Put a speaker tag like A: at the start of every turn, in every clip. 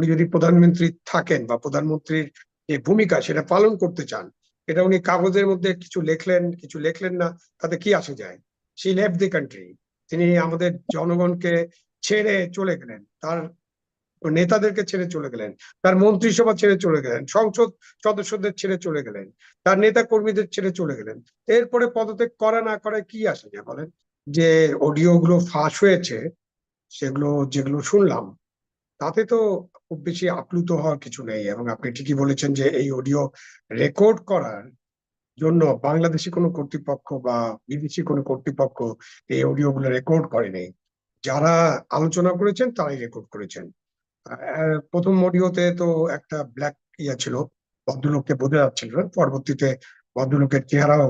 A: উনি যদি প্রধানমন্ত্রী থাকেন বা প্রধানমন্ত্রীর যে ভূমিকা সেটা পালন করতে চান, এটা উনি কাগজের মধ্যে কিছু লেখলেন কিছু লেখলেন না, তাতে কি আসে যায়? সি লেফট দি কান্ট্রি তিনি আমাদের জনগণকে ছেড়ে চলে গেলেন। তার নেতাদেরকে ছেড়ে চলে গেলেন। তার মন্ত্রিসভা ছেড়ে চলে গেলেন। সংসদ সদস্যদের ছেড়ে চলে গেলেন। তার নেতা কর্মীদের ছেড়ে চলে গেলেন। এরপরে পদত্যাগ করা না করা কি আসে যায় বলেন? যে অডিও গুলো ফাঁস হয়েছে, সেগুলো, যেগুলো শুনলাম তাতে তো খুব বেশি আপ্লুত হওয়ার কিছু নেই এবং আপনি ঠিকই বলেছেন যে এই অডিও রেকর্ড করার জন্য বাংলাদেশি কোনো কর্তৃপক্ষ বা বিদেশি কোনো কর্তৃপক্ষ এই অডিও গুলো রেকর্ড করেনি। যারা আলোচনা করেছেন, তারাই রেকর্ড করেছেন। প্রথম অডিওতে তো একটা ব্ল্যাক ইয়া ছিল, ভদ্রলোককে বোঝা যাচ্ছিল পরবর্তীতে ভদ্রলোকের চেহারাও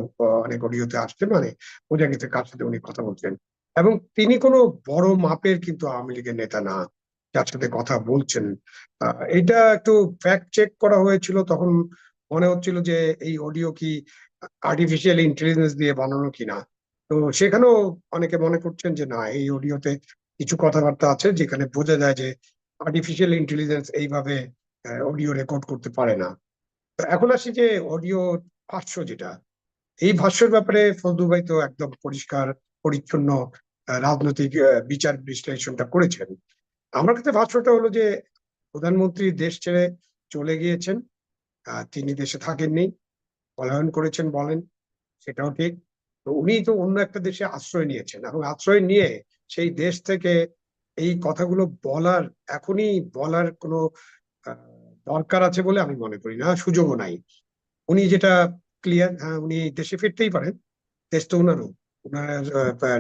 A: অনেক অডিওতে আসছে মানে বোঝা গেছে কার সাথে উনি কথা বলছেন। এবং তিনি কোনো বড় মাপের কিন্তু আওয়ামী লীগের নেতা না। যার সাথে কথা বলছেন। এটা একটু ফ্যাক্ট চেক করা হয়েছিল, তখন মনে হচ্ছিল যে এই অডিও কি আর্টিফিশিয়াল ইন্টেলিজেন্স দিয়ে বানানো কিনা। তো সেখানেও অনেকে মনে করছেন যে না, এই অডিওতে কিছু কথাবার্তা আছে যেখানে বোঝা যায় যে আর্টিফিশিয়াল ইন্টেলিজেন্স এইভাবে অডিও রেকর্ড করতে পারে না। তো এখন আসি যে অডিও ভাষ্য যেটা। এই ভাষ্যের ব্যাপারে ফজলু ভাই তো একদম পরিষ্কার, পরিচ্ছন্ন রাজনৈতিক বিচার বিশ্লেষণটা করেছেন। আমার কাছে ভাষ্যটা হলো যে, প্রধানমন্ত্রী দেশ ছেড়ে চলে গিয়েছেন। তিনি দেশে থাকেননি, পলায়ন করেছেন বলেন, সেটাও ঠিক। তো উনি তো অন্য একটা দেশে আশ্রয় নিয়েছেন এবং আশ্রয় নিয়ে সেই দেশ থেকে এই কথাগুলো বলার, এখনই বলার কোনো দরকার আছে বলে আমি মনে করি না, সুযোগও নাই। উনি যেটা ক্লিয়ার হ্যাঁ উনি দেশে ফিরতেই পারেন। দেশ তো ওনারও, ওনার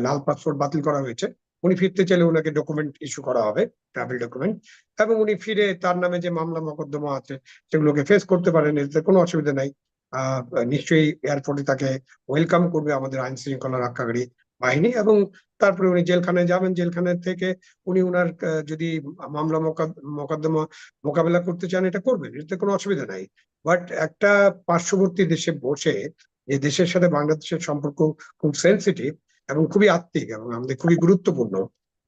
A: লাল পাসপোর্ট বাতিল করা হয়েছে। উনি ফিরতে চাইলে ওনাকে ডকুমেন্ট ইস্যু করা হবে ট্রাভেল ডকুমেন্ট এবং উনি ফিরে তার নামে যে মামলা মোকদ্দমা আছে সেগুলোকে ফেস করতে পারেন, এতে কোনো অসুবিধা নাই। নিশ্চয়ই এয়ারপোর্টে তাকে ওয়েলকাম করবে আমাদের আইন শৃঙ্খলা রক্ষাকারী বাহিনী, এবং তারপরে উনি জেলখানায় যাবেন। জেলখানা থেকে উনি উনার যদি মামলা মোকা- মোকদ্দমা মোকাবেলা করতে চান, এটা করবেন, এতে কোনো অসুবিধা নাই। বাট একটা পার্শ্ববর্তী দেশে বসে যে দেশের সাথে বাংলাদেশের সম্পর্ক খুব সেন্সিটিভ এবং খুবই আত্মিক এবং আমাদের খুবই গুরুত্বপূর্ণ।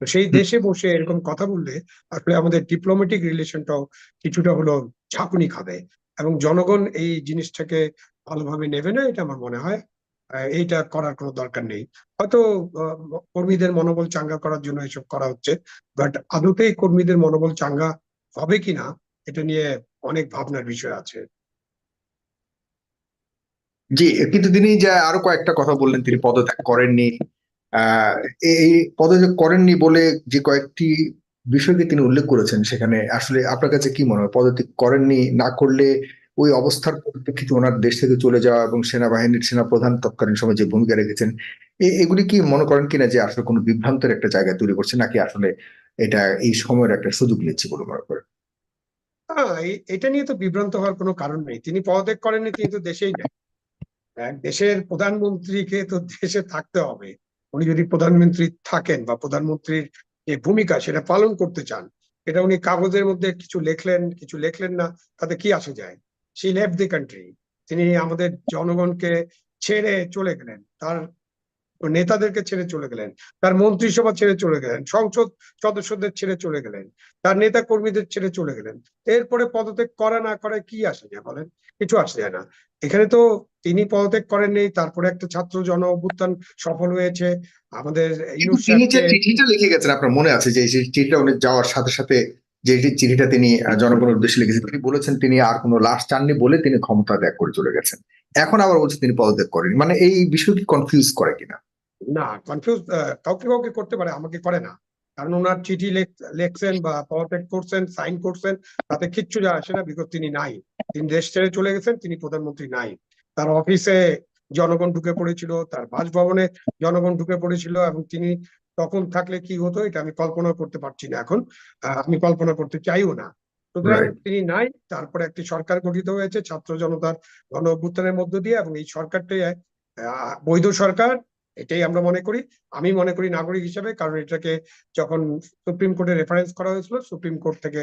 A: সেই দেশে বসে এরকম কথা বললে আসলে আমাদের ডিপ্লোম্যাটিক রিলেশনটাও কিছুটা হলো ঝাঁকুনি খাবে এবং জনগণ এই জিনিসটাকে ভালোভাবে নেবে না এটা আমার মনে হয়। এইটা করার কোনো দরকার নেই। হয়তো কর্মীদের মনোবল চাঙ্গা করার জন্য এসব করা হচ্ছে বাট আদতেই কর্মীদের মনোবল চাঙ্গা হবে কিনা এটা নিয়ে অনেক ভাবনার বিষয় আছে।
B: জি, কিন্তু তিনি যে আরও কয়েকটা কথা বললেন, তিনি পদত্যাগ করেননি। এই পদত্যাগ করেননি বলে যে কয়েকটি বিষয়কে তিনি উল্লেখ করেছেন সেখানে, আসলে আপনার কাছে কি মনে হয়? পদত্যাগ করেননি, না করলে ওই অবস্থার পরিপ্রেক্ষিতে ওনার দেশ থেকে চলে যাওয়া এবং সেনাবাহিনীর সেনাপ্রধান তৎকালীন সময় যে ভূমিকা রেখেছেন এগুলি কি মনে করেন কিনা যে আসলে কোনো বিভ্রান্তের একটা জায়গা তৈরি করছে নাকি আসলে এটা এই সময়ের একটা সুযোগ নিচ্ছে বলে মনে করেন?
A: এটা নিয়ে তো বিভ্রান্ত হওয়ার কোনো কারণ নেই। তিনি পদত্যাগ করেননি, তিনি তো দেশেই এক দেশের প্রধানমন্ত্রীকে তো দেশে থাকতে হবে। উনি যদি প্রধানমন্ত্রী থাকেন বা প্রধানমন্ত্রীর যে ভূমিকা সেটা পালন করতে চান এটা উনি কাগজের মধ্যে কিছু লেখলেন কিছু লেখলেন না, তাতে কি আসে যায়? সি লেভ দি কান্ট্রি তিনি আমাদের জনগণকে ছেড়ে চলে গেলেন। তার নেতাদেরকে ছেড়ে চলে গেলেন তার মন্ত্রিসভা ছেড়ে চলে গেলেন সংসদ সদস্যদের ছেড়ে চলে গেলেন তার নেতা কর্মীদের ছেড়ে চলে গেলেন। এরপরে পদত্যাগ করা না করা কি আসে যায় বলেন? কিছু আসে যায় না। এখানে তো তিনি পদত্যাগ করেননি তারপরে একটা ছাত্র জন অভ্যুত্থান সফল হয়েছে। আমাদের
B: তিনি যে চিঠিটা লিখে গেছেন আপনার মনে আছে যে চিঠিটা উনি যাওয়ার সাথে সাথে যে চিঠিটা তিনি জনগণের উদ্দেশ্যে লিখেছেন তিনি বলেছেন তিনি আর কোনো লাশ চাননি বলে তিনি ক্ষমতা ত্যাগ করে চলে গেছেন। এখন আবার বলছে তিনি পদত্যাগ করেন মানে এই বিষয় কি কনফিউজ করে কিনা?
A: না কনফিউজ কাউকে কাউকে করতে পারে আমাকে করে না। কারণ ওনার চিঠি লেখ- লেখছেন বা পদত্যাগ করছেন সাইন করছেন তাতে কিচ্ছু যায় আসে না বিকজ তিনি নাই। তিনি দেশ ছেড়ে চলে গেছেন তিনি প্রধানমন্ত্রী নাই। তার অফিসে জনগণ ঢুকে পড়েছিল তার বাসভবনে জনগণ ঢুকে পড়েছিল এবং তিনি তখন থাকলে কি হতো এটা আমি কল্পনা করতে পারছি না এখন। আমি কল্পনা করতে চাইও না। সুতরাং তিনি নাই তারপরে একটি সরকার গঠিত হয়েছে ছাত্র জনতার গণ অভ্যুত্থানের মধ্য দিয়ে এবং এই সরকারটাই বৈধ সরকার। এটাই আমরা মনে করি। আমি মনে করি নাগরিক হিসেবে, কারণ এটাকে যখন সুপ্রিম কোর্টে রেফারেন্স করা হয়েছিল, সুপ্রিম কোর্ট থেকে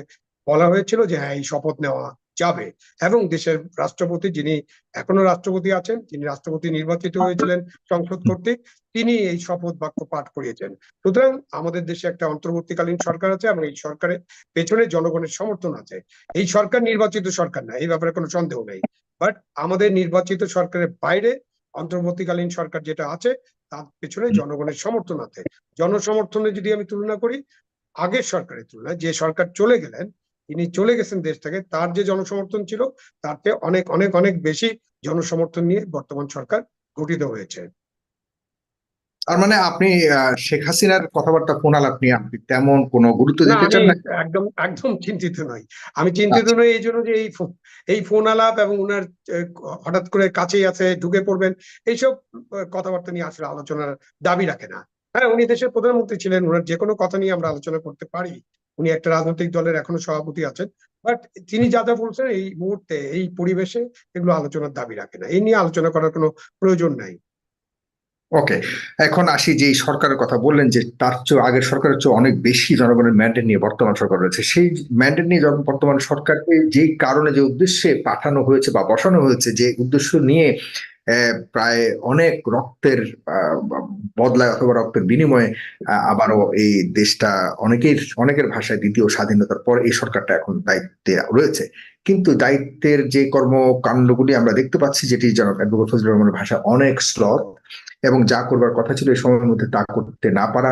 A: বলা হয়েছিল যে হ্যাঁ এই শপথ নেওয়া যাবে। এবং দেশের রাষ্ট্রপতি যিনি এখনও রাষ্ট্রপতি আছেন, যিনি রাষ্ট্রপতি নির্বাচিত হয়েছিলেন সংসদ কর্তৃক, তিনি এই শপথ বাক্য পাঠ করিয়েছেন। সুতরাং আমাদের দেশে একটা অন্তর্বর্তীকালীন সরকার আছে এবং এই সরকারের পেছনে জনগণের সমর্থন আছে। এই সরকার নির্বাচিত সরকার না, এই ব্যাপারে কোনো সন্দেহ নেই। বাট আমাদের নির্বাচিত সরকারের বাইরে অন্তর্বর্তীকালীন সরকার যেটা আছে তার পেছনে জনগণের সমর্থন আছে। জনসমর্থনে যদি আমি তুলনা করি আগের সরকারের তুলনায় যে সরকার চলে গেলেন তিনি চলে গেছেন দেশ থেকে তার যে জনসমর্থন ছিল তার চেয়ে অনেক অনেক অনেক বেশি জনসমর্থন নিয়ে বর্তমান সরকার গঠিত হয়েছে।
B: তার মানে আপনি শেখ হাসিনার কথাবার্তা ফোনালাপ নিয়ে আপনি তেমন কোনো গুরুত্ব দিতে চান না
A: একদম একদম চিন্তিত নই। আমি চিন্তিত নই এই জন্য যে এই এই ফোন আলাপ এবং উনার হঠাৎ করে কাছেই আছে ঢুকে পড়বেন এইসব কথাবার্তা নিয়ে আসলে আলোচনার দাবি রাখে না। হ্যাঁ উনি দেশের প্রধানমন্ত্রী ছিলেন ওনার যে কোনো কথা নিয়ে আমরা আলোচনা করতে পারি। উনি একটা রাজনৈতিক দলের এখনও সভাপতি আছেন বাট তিনি যা যা বলছেন এই মুহূর্তে এই পরিবেশে এগুলো আলোচনার দাবি রাখে না। এই নিয়ে আলোচনা করার কোনো প্রয়োজন নাই।
B: ওকে এখন আসি যে সরকারের কথা বললেন যে তার চেয়ে আগের সরকারের চেয়ে অনেক বেশি জনগণের ম্যান্ডেট নিয়ে বর্তমান সরকার রয়েছে। সেই ম্যান্ডেট নিয়ে যখন বর্তমান সরকারকে যে কারণে যে উদ্দেশ্যে পাঠানো হয়েছে বা বসানো হয়েছে, যে উদ্দেশ্য নিয়ে প্রায় অনেক রক্তের বদলায় অথবা রক্তের বিনিময়ে আবারও এই দেশটা অনেকের অনেকের ভাষায় দ্বিতীয় স্বাধীনতার পর এই সরকারটা এখন দায়িত্বে রয়েছে। কিন্তু দায়িত্বের যে কর্মকাণ্ডগুলি আমরা দেখতে পাচ্ছি, যেটি জনাব অ্যাডভোকেট ফজলুর রহমানের ভাষায় অনেক স্লথ এবং যা করবার কথা ছিল, এই সময়ের মধ্যে তা করতে না পারা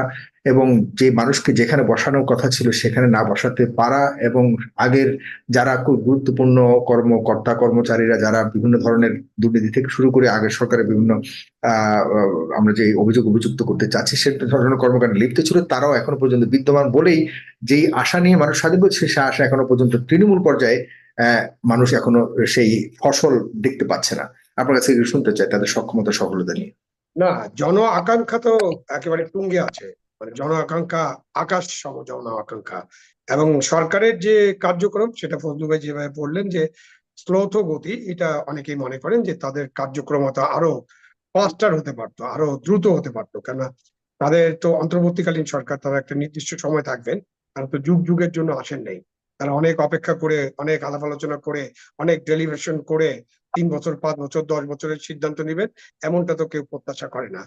B: এবং যে মানুষকে যেখানে বসানোর কথা ছিল, সেখানে না বসাতে পারা এবং আগের যারা খুব গুরুত্বপূর্ণ কর্মকর্তা, কর্মচারীরা যারা বিভিন্ন ধরনের দুর্নীতি থেকে শুরু করে আগের সরকারের বিভিন্ন আহ আমরা যে অভিযোগ অভিযুক্ত করতে চাচ্ছি, সে ধরনের কর্মকাণ্ডে লিপ্ত ছিল, তারাও এখনও পর্যন্ত বিদ্যমান বলেই যেই আশা নিয়ে মানুষ স্বাধীন করছে সে আশা এখনও পর্যন্ত তৃণমূল পর্যায়ে মানুষ এখনও সেই ফসল দেখতে পাচ্ছে না। আপনার কাছে শুনতে চাই, তাদের সক্ষমতা, সফলতা নিয়ে।
A: না, জন আকাঙ্ক্ষা তো একেবারে তুঙ্গে আছে। মানে জন আকাঙ্ক্ষা, আকাশ সম জন আকাঙ্ক্ষা। এবং সরকারের যে কার্যক্রম, সেটা ফজলু ভাই যেভাবে বললেন যে স্লোথ গতি, এটা অনেকেই মনে করেন যে, তাদের কার্যক্রম হয়তো আরও ফাস্টার হতে পারতো, আরও দ্রুত হতে পারতো। কেন তাদের তো অন্তর্বর্তীকালীন সরকার, তারা একটা নির্দিষ্ট সময় থাকবেন, তারা তো যুগ যুগের জন্য আসেন নাই। তারা অনেক অপেক্ষা করে, অনেক আলাপ আলোচনা করে, অনেক ডেলিভেশন করে, তিন বছর, পাঁচ বছর, দশ বছরের সিদ্ধান্ত নেবেন, এমনটা তো কেউ প্রত্যাশা করে না।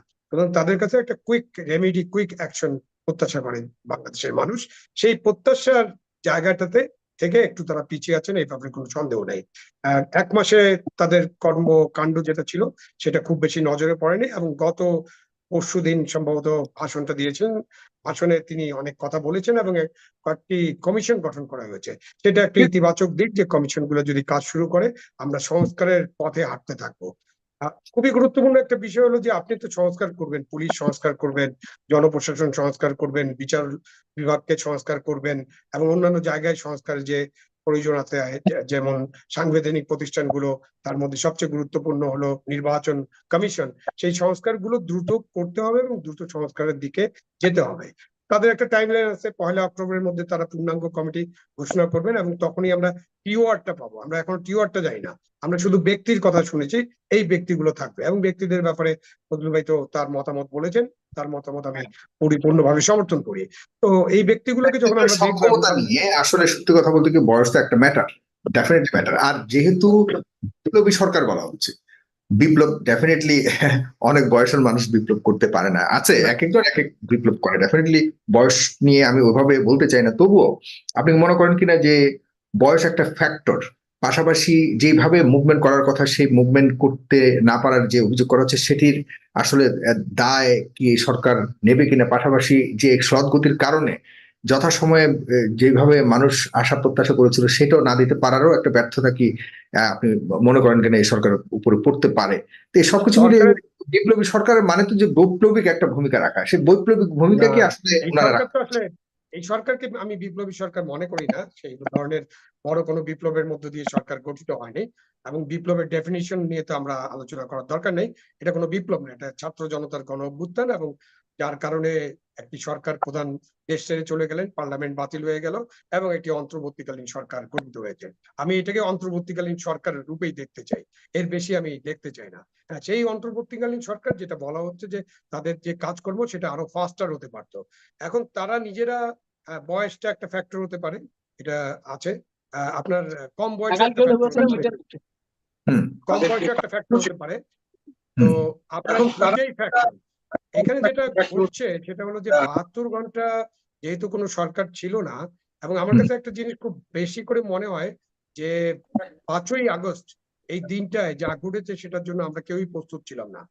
A: তাদের কাছে একটা কুইক রেমিডি কুইক অ্যাকশন প্রত্যাশা করেন বাংলাদেশের মানুষ। সেই প্রত্যাশার জায়গাটাতে থেকে একটু তারা পিছিয়ে আছেন, এই ব্যাপারে কোনো সন্দেহ নেই। এক মাসে তাদের কর্মকাণ্ড যেটা ছিল, সেটা খুব বেশি নজরে পড়েনি এবং গত পরশুদিন সম্ভবত ভাষণটা দিয়েছেন ভাষণে তিনি অনেক কথা বলেছেন এবং কয়েকটি কমিশন গঠন করা হয়েছে। সেটা একটা ইতিবাচক দিক যে কমিশনগুলো যদি কাজ শুরু করে আমরা সংস্কারের পথে হাঁটতে থাকব। খুবই গুরুত্বপূর্ণ একটা বিষয় হলো যে আপনি তো সংস্কার করবেন পুলিশ সংস্কার করবেন জনপ্রশাসন সংস্কার করবেন বিচার বিভাগকে সংস্কার করবেন এবং অন্যান্য জায়গায় সংস্কার যে প্রয়োজন আছে। যেমন সাংবিধানিক প্রতিষ্ঠানগুলো, তার মধ্যে সবচেয়ে গুরুত্বপূর্ণ হলো নির্বাচন কমিশন। সেই সংস্কারগুলো দ্রুত করতে হবে এবং দ্রুত সংস্কারের দিকে যেতে হবে। তাদের একটা টাইমলাইন আছে পয়লা অক্টোবরের মধ্যে তারা পূর্ণাঙ্গ কমিটি ঘোষণা করবেন এবং তখনই আমরা টিওয়ারটা পাবো। আমরা এখন টিওয়ারটা যাই না। আমরা শুধু ব্যক্তির কথা শুনেছি এই ব্যক্তিগুলো থাকবে এবং ব্যক্তিদের ব্যাপারে ফজলুল ভাই তো তার মতামত বলেছেন তার মতামত আমি পরিপূর্ণভাবে সমর্থন করি। তো এই ব্যক্তিগুলোকে যখন আমরা
B: নিয়ে আসলে সত্যি কথা বলতে কি বয়স তো একটা ম্যাটার ডেফিনেটলি ম্যাটার আর যেহেতু বিপ্লবী সরকার বলা হচ্ছে বিপ্লব ডেফিনেটলি অনেক বয়সের মানুষ বিপ্লব করতে পারে না। আছে এক একজন এক এক বিপ্লব করে। ডেফিনেটলি বয়স নিয়ে আমি ওইভাবে বলতে চাই না। তবুও আপনি মনে করেন কিনা যে বয়স একটা ফ্যাক্টর পাশাপাশি যেভাবে মুভমেন্ট করার কথা সেই মুভমেন্ট করতে না পারার যে অভিযোগ করা হচ্ছে সেটির আসলে দায় কি সরকার নেবে কিনা? পাশাপাশি যে সৎ গতির কারণে যথাসময়ে যেভাবে মানুষ আশা প্রত্যাশা করেছিল সেটাও না দিতে পারারও একটা ব্যর্থতা কি আপনি মনে করেন কিনা এই সরকার উপরে পড়তে পারে? তো এই সবকিছু বিপ্লবী সরকারের মানে তো যে বৈপ্লবিক একটা ভূমিকা রাখা সেই বৈপ্লবিক ভূমিকা কি আসলে
A: এই সরকারকে আমি বিপ্লবী সরকার মনে করি না সেই ধরনের বড় কোনো বিপ্লবের মধ্য দিয়ে সরকার গঠিত হয়নি এবং বিপ্লবের ডেফিনিশন নিয়ে তো আমরা আলোচনা করার দরকার নেই। এটা কোনো বিপ্লব না এটা ছাত্র জনতার গণ অভ্যুত্থান এবং যার কারণে একটি সরকার প্রধান দেশ ছেড়ে চলে গেলেন পার্লামেন্ট বাতিল হয়ে গেল এবং একটি অন্তর্বর্তীকালীন সরকার গঠিত হয়েছে। আমি এটাকে অন্তর্বর্তীকালীন সরকারের রূপেই দেখতে চাই। এর বেশি আমি দেখতে চাই না। হ্যাঁ, সেই অন্তর্বর্তীকালীন সরকার যেটা বলা হচ্ছে যে তাদের যে কাজকর্ম সেটা আরও ফাস্টার হতে পারতো। এখন তারা নিজেরা আহ, বয়সটা একটা ফ্যাক্টর হতে পারে। এটা আছে। আহ, আপনার কম বয়সে কম বয়সে একটা ফ্যাক্টর হতে পারে। তো আপনার ফ্যাক্টর এখানে যেটা ঘটছে সেটা হলো যে বাহাত্তর ঘণ্টা যেহেতু কোনো সরকার ছিল না এবং আমার কাছে একটা জিনিস খুব বেশি করে মনে হয় যে পাঁচই আগস্ট এই দিনটায় যা ঘটেছে সেটার জন্য আমরা কেউই প্রস্তুত ছিলাম না।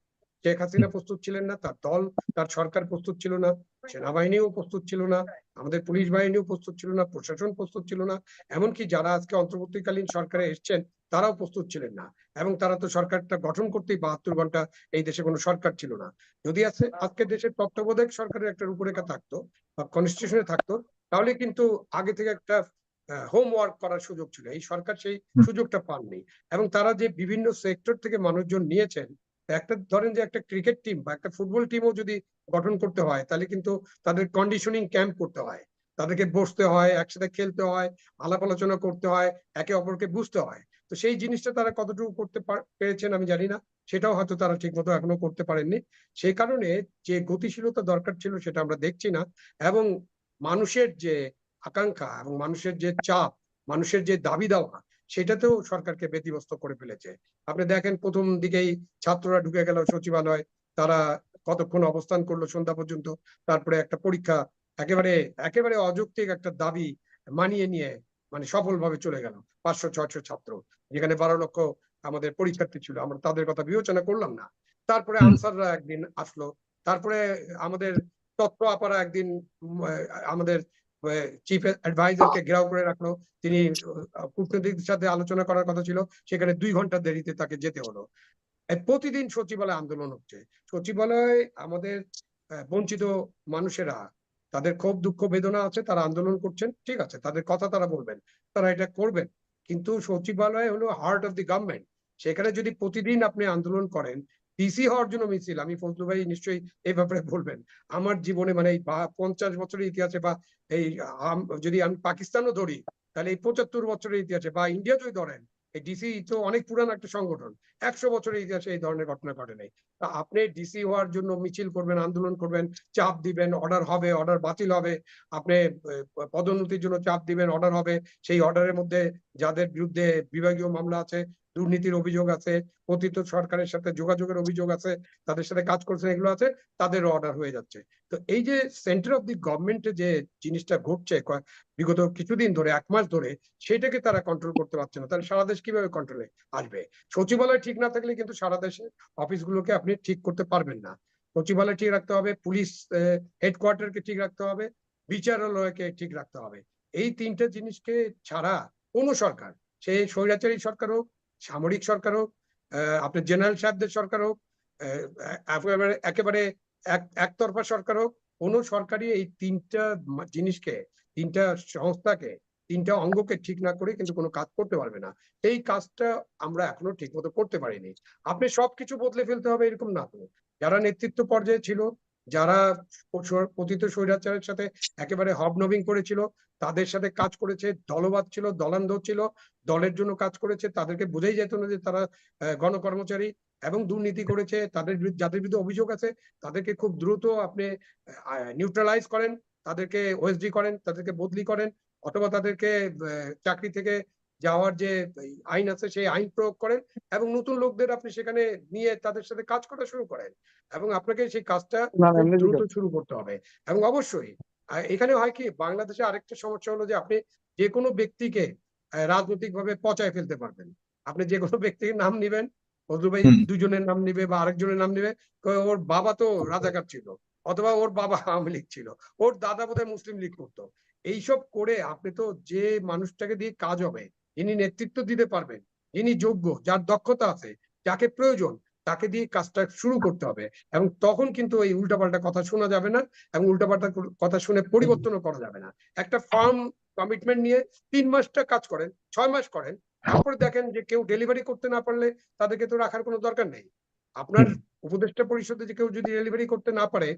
A: শেখ হাসিনা প্রস্তুত ছিলেন না, তার দল, তার সরকার প্রস্তুত ছিল না, সেনাবাহিনীও প্রস্তুত ছিল না, আমাদের পুলিশ বাহিনীও প্রস্তুত ছিল না, প্রশাসন প্রস্তুত ছিল না, এমনকি যারা আজকে অন্তর্বর্তীকালীন সরকারে এসছেন, তারাও প্রস্তুত ছিলেন না। এবং তারা তো সরকারটা গঠন করতেই বাহাত্তর ঘণ্টা এই দেশে কোনো সরকার ছিল না। যদি আজকে দেশের তত্ত্বাবধায়ক সরকারের একটা রূপরেখা থাকতো বা কনস্টিটিউশনে থাকতো, তাহলে কিন্তু আগে থেকে একটা হোমওয়ার্ক করার সুযোগ ছিল। এই সরকার সেই সুযোগটা পাননি। এবং তারা যে বিভিন্ন সেক্টর থেকে মানুষজন নিয়েছেন একটা ধরেন যে একটা ক্রিকেট টিম বা একটা ফুটবল টিমও যদি গঠন করতে হয়, তাহলে কিন্তু তাদের কন্ডিশনিং ক্যাম্প করতে হয়। তাদেরকে বসতে হয়, একসাথে খেলতে হয়, আলাপ আলোচনা করতে হয়, একে অপরকে বুঝতে হয়। তো সেই জিনিসটা তারা কতটুকু করতে পার- পেরেছেন আমি জানি না। সেটাও হয়তো তারা ঠিক মতো এখনও করতে পারেননি। সেই কারণে যে গতিশীলতা দরকার ছিল সেটা আমরা দেখছি না। এবং মানুষের যে আকাঙ্ক্ষা এবং মানুষের যে চাপ, মানুষের যে দাবি দেওয়া সেটাতেও সরকারকে ব্যতিব্যস্ত করে ফেলেছে। আপনি দেখেন প্রথম দিকেই ছাত্ররা ঢুকে গেল সচিবালয় তারা কতক্ষণ অবস্থান করল সন্ধ্যা পর্যন্ত তারপরে একটা পরীক্ষা একেবারে একেবারে অযৌক্তিক একটা দাবি মানিয়ে নিয়ে মানে সফলভাবে চলে গেল। পাঁচশো ছয়শো ছাত্র যেখানে বারো লক্ষ আমাদের পরীক্ষার্থী ছিল। আমরা তাদের কথা বিবেচনা করলাম না। তারপরে। আনসাররা একদিন আসলো। তারপরে আমাদের তত্ত্ব আপারা একদিন আমাদের চিফ অ্যাডভাইজারকে ঘেরাও করে রাখল। তিনি কূটনীতিকদের সাথে আলোচনা করার কথা ছিল। সেখানে দুই ঘণ্টা দেরিতে তাকে যেতে হলো। প্রতিদিন সচিবালয় আন্দোলন হচ্ছে। সচিবালয় আমাদের বঞ্চিত মানুষেরা, তাদের ক্ষোভ, দুঃখ, বেদনা আছে, তারা আন্দোলন করছেন। ঠিক আছে, তাদের কথা তারা বলবেন, তারা এটা করবেন। কিন্তু সচিবালয় হলো হার্ট অফ দি গভর্নমেন্ট সেখানে যদি প্রতিদিন আপনি আন্দোলন করেন ডিসি হওয়ার জন্য মিছিল। আমি ফজলু ভাই নিশ্চয়ই এই ব্যাপারে বলবেন। আমার জীবনে মানে এই পঞ্চাশ বছরের ইতিহাসে বা এই যদি আমি পাকিস্তানও ধরি, তাহলে এই পঁচাত্তর বছরের ইতিহাসে বা ইন্ডিয়া যদি ধরেন, এই ডিসি তো অনেক পুরান একটা সংগঠন। একশো বছরের ইতিহাসে এই ধরনের ঘটনা ঘটে নাই। তা আপনি ডিসি হওয়ার জন্য মিছিল করবেন, আন্দোলন করবেন, চাপ দিবেন অর্ডার হবে অর্ডার বাতিল হবে। আপনি পদোন্নতির জন্য চাপ দিবেন অর্ডার হবে। সেই অর্ডারের মধ্যে যাদের বিরুদ্ধে বিভাগীয় মামলা আছে দুর্নীতির অভিযোগ আছে পতিত সরকারের সাথে যোগাযোগের অভিযোগ আছে, তাদের সাথে কাজ করছেন এগুলো আছে তাদেরও অর্ডার হয়ে যাচ্ছে। তো এই যে সেন্টার অফ দি গভর্নমেন্টে যে জিনিসটা ঘটছে বিগত কিছুদিন ধরে, এক মাস ধরে, সেটাকে তারা কন্ট্রোল করতে পারছে না। তাহলে সারা দেশ কীভাবে কন্ট্রোলে আসবে? সচিবালয় ঠিক না থাকলে কিন্তু সারা দেশে অফিসগুলোকে আপনি ঠিক করতে পারবেন না। সচিবালয় ঠিক রাখতে হবে পুলিশ হেডকোয়ার্টারকে ঠিক রাখতে হবে, বিচারালয়কে ঠিক রাখতে হবে। এই তিনটে জিনিসকে ছাড়া কোনো সরকার, সে স্বৈরাচারী সরকার হোক সামরিক সরকার হোক আপনার জেনারেল সাহেবদের সরকার হোক একেবারে একেবারে এক, একতরফা সরকার হোক, কোনো সরকারই এই তিনটা জিনিসকে, তিনটা সংস্থাকে, তিনটা অঙ্গকে ঠিক না করে কিন্তু কোনো কাজ করতে পারবে না। এই কাজটা আমরা এখনও ঠিক মতো করতে পারিনি। আপনি সবকিছু বদলে ফেলতে হবে এরকম না তো। যারা নেতৃত্ব পর্যায়ে ছিল যারা পতিত স্বৈরাচারের সাথে একেবারে হবনবিং করেছিল, তাদের সাথে কাজ করেছে, দলবাদ ছিল, দলান্ধ ছিল, দলের জন্য কাজ করেছে, তাদেরকে বোঝাই যেত না যে তারা গণকর্মচারী এবং দুর্নীতি করেছে, তাদের যাদের বিরুদ্ধে অভিযোগ আছে, তাদেরকে খুব দ্রুত আপনি নিউট্রালাইজ করেন, তাদেরকে ওএসডি করেন, তাদেরকে বদলি করেন, অথবা তাদেরকে চাকরি থেকে যাওয়ার যে আইন আছে সেই আইন প্রয়োগ করেন এবং নতুন লোকদের আপনি সেখানে নিয়ে তাদের সাথে কাজ করা শুরু করেন এবং আপনাকে সেই কাজটা দ্রুত শুরু করতে হবে। এবং অবশ্যই আহ, এখানে হয় কি বাংলাদেশে আরেকটা সমস্যা হলো যে আপনি যে কোনো ব্যক্তিকে রাজনৈতিক ভাবে পচায় ফেলতে পারবেন। আপনি যে কোনো ব্যক্তির নাম নিবেন ফজলু ভাই দুজনের নাম নিবে বা আরেকজনের নাম নিবে ওর বাবা তো রাজাকার ছিল অথবা ওর বাবা আওয়ামী লীগ ছিল ওর দাদা বোধহয় মুসলিম লীগ করতো। এইসব করে আপনি তো যে মানুষটাকে দিয়ে কাজ হবে যিনি নেতৃত্ব দিতে পারবেন। যিনি যোগ্য যার দক্ষতা আছে যাকে প্রয়োজন তাকে দিয়ে কাজটা শুরু করতে হবে। এবং তখন কিন্তু এই উল্টাপাল্টা কথা শোনা যাবে না এবং উল্টাপাল্টা কথা শুনে পরিবর্তনও করা যাবে না। একটা ফার্ম কমিটমেন্ট নিয়ে তিন মাসটা কাজ করেন ছয় মাস করেন তারপরে দেখেন যে কেউ ডেলিভারি করতে না পারলে তাদেরকে তো রাখার কোনো দরকার নেই। আপনার উপদেষ্টা পরিষদে যে কেউ যদি ডেলিভারি করতে না পারে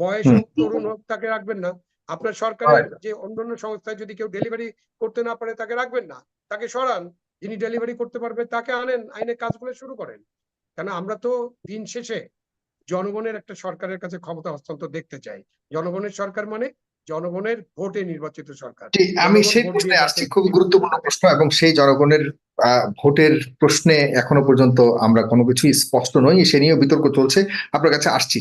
A: বয়স তরুণ হোক তাকে রাখবেন না। আপনার সরকারের যে অন্যান্য সংস্থায় যদি কেউ ডেলিভারি করতে না পারে তাকে রাখবেন না। তাকে সরান। যিনি ডেলিভারি করতে পারবে তাকে আনেন। আইনে কাজগুলো শুরু করেন। কেন আমরা তো দিন শেষে জনগণের একটা সরকারের কাছে ক্ষমতা হস্তান্তর দেখতে চাই। জনগণের সরকার মানে জনগণের ভোটে নির্বাচিত সরকার।
B: আমি সেই প্রশ্নে আসছি। খুবই গুরুত্বপূর্ণ। প্রশ্ন এবং সেই জনগণের আহ, ভোটের প্রশ্নে এখনও পর্যন্ত আমরা কোনো কিছুই স্পষ্ট নই। সে নিয়েও বিতর্ক চলছে। আপনার কাছে আসছি।